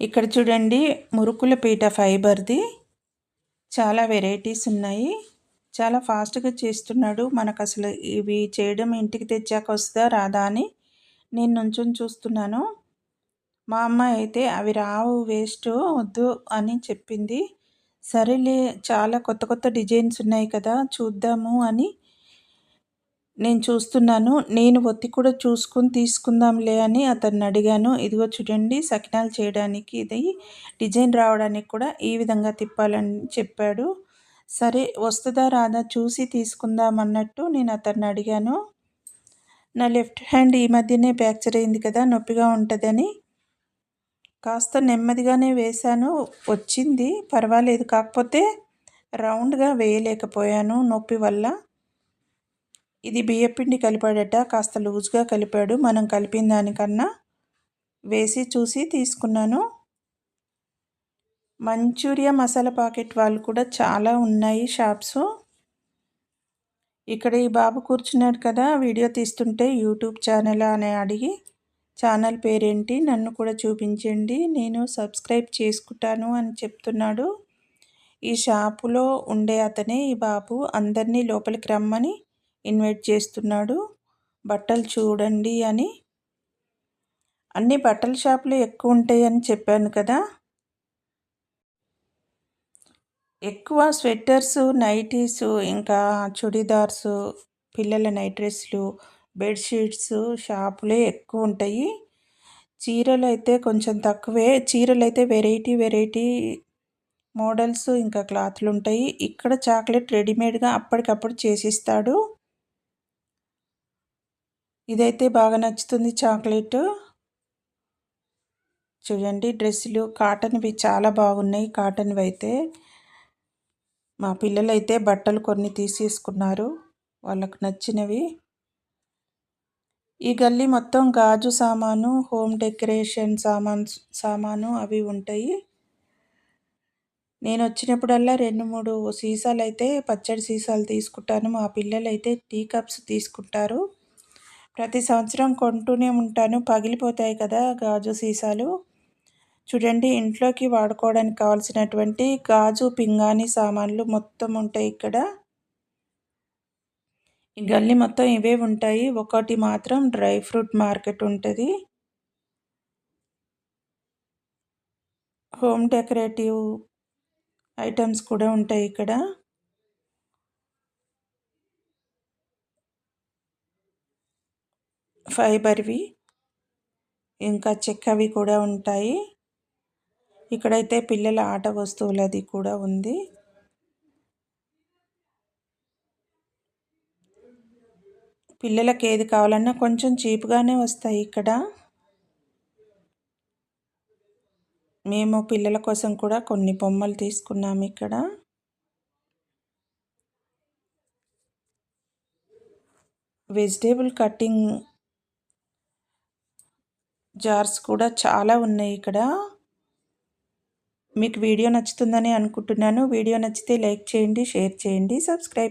ఇక్కడ చూడండి మురుకుల పీట ఫైబర్ది. చాలా వెరైటీస్ ఉన్నాయి. చాలా ఫాస్ట్గా చేస్తున్నాడు. మనకు అసలు ఇవి చేయడం ఇంటికి తెచ్చాక వస్తుందా రాదా అని నేను నుంచొని చూస్తున్నాను. మా అమ్మ అయితే అవి రావు వేస్ట్ వద్దు అని చెప్పింది. సరేలే చాలా కొత్త కొత్త డిజైన్స్ ఉన్నాయి కదా చూద్దాము అని నేను చూస్తున్నాను నేను ఒత్తి కూడా చూసుకుని తీసుకుందాంలే అని అతన్ని అడిగాను. ఇదిగో చూడండి సకినాలు చేయడానికి ఇది డిజైన్ రావడానికి కూడా ఈ విధంగా తిప్పాలని చెప్పాడు. సరే వస్తుందా రాదా చూసి తీసుకుందాం అన్నట్టు నేను అతన్ని అడిగాను. నా లెఫ్ట్ హ్యాండ్ ఈ మధ్యనే ఫ్రాక్చర్ అయింది కదా నొప్పిగా ఉంటుందని. కాస్త నెమ్మదిగానే వేశాను వచ్చింది పర్వాలేదు. కాకపోతే రౌండ్గా వేయలేకపోయాను నొప్పి వల్ల. ఇది బియ్యపిండి కలిపాడట కాస్త లూజ్గా కలిపాడు. మనం కలిపిన దానికన్నా వేసి చూసి తీసుకున్నాను. మంచూరియా మసాలా పాకెట్ వాళ్ళు కూడా చాలా ఉన్నాయి షాప్స్. ఇక్కడ ఈ బాబు కూర్చున్నాడు కదా వీడియో తీస్తుంటే యూట్యూబ్ ఛానల్ అని అడిగి ఛానల్ పేరేంటి నన్ను కూడా చూపించండి నేను సబ్స్క్రైబ్ చేసుకుంటాను అని చెప్తున్నాడు. ఈ షాపులో ఉండే అతనే ఈ బాబు అందరినీ లోపలికి రమ్మని ఇన్వైట్ చేస్తున్నాడు. బట్టలు చూడండి అని. అన్ని బట్టల షాపులు ఎక్కువ ఉంటాయని చెప్పాను కదా. ఎక్కువ స్వెటర్స్ నైటీస్ ఇంకా చుడీదార్స్ పిల్లల నైట్ డ్రెస్లు బెడ్షీట్స్ షాపులే ఎక్కువ ఉంటాయి. చీరలు అయితే కొంచెం తక్కువే. చీరలు అయితే వెరైటీ వెరైటీ మోడల్స్ ఇంకా క్లాత్లు ఉంటాయి ఇక్కడ చాక్లెట్ రెడీమేడ్గా అప్పటికప్పుడు చేసిస్తాడు. ఇదైతే బాగా నచ్చుతుంది చాక్లెట్. చూడండి డ్రెస్సులు కాటన్వి చాలా బాగున్నాయి కాటన్వి అయితే మా పిల్లలైతే బట్టలు కొన్ని తీసేసుకున్నారు వాళ్ళకు నచ్చినవి. ఈ గల్లీ మొత్తం గాజు సామాను హోమ్ డెకరేషన్ సామాన్ సామాను అవి ఉంటాయి. నేను వచ్చినప్పుడల్లా రెండు మూడు సీసాలు అయితే పచ్చడి సీసాలు తీసుకుంటాను మా పిల్లలు అయితే టీ కప్స్ తీసుకుంటారు. ప్రతి సంవత్సరం కొంటూనే ఉంటాను. పగిలిపోతాయి కదా గాజు సీసాలు. చూడండి ఇంట్లోకి వాడుకోవడానికి కావాల్సినటువంటి గాజు పింగాణి సామాన్లు మొత్తం ఉంటాయి ఇక్కడ. ఈ గల్లీ మొత్తం ఇవే ఉంటాయి. ఒకటి మాత్రం డ్రై ఫ్రూట్ మార్కెట్ ఉంటుంది. హోమ్ డెకరేటివ్ ఐటమ్స్ కూడా ఉంటాయి ఇక్కడ. ఫైబర్వి ఇంకా చెక్కవి కూడా ఉంటాయి. ఇక్కడైతే పిల్లల ఆట వస్తువులది కూడా ఉంది. పిల్లలకి ఏది కావాలన్నా కొంచెం చీప్గానే వస్తాయి ఇక్కడ. మేము పిల్లల కోసం కూడా కొన్ని బొమ్మలు తీసుకున్నాము ఇక్కడ. వెజిటేబుల్ కటింగ్ జార్స్ కూడా చాలా ఉన్నాయి ఇక్కడ. మీకు వీడియో నచ్చుతుందని అనుకుంటున్నాను. వీడియో నచ్చితే లైక్ చేయండి షేర్ చేయండి సబ్స్క్రైబ్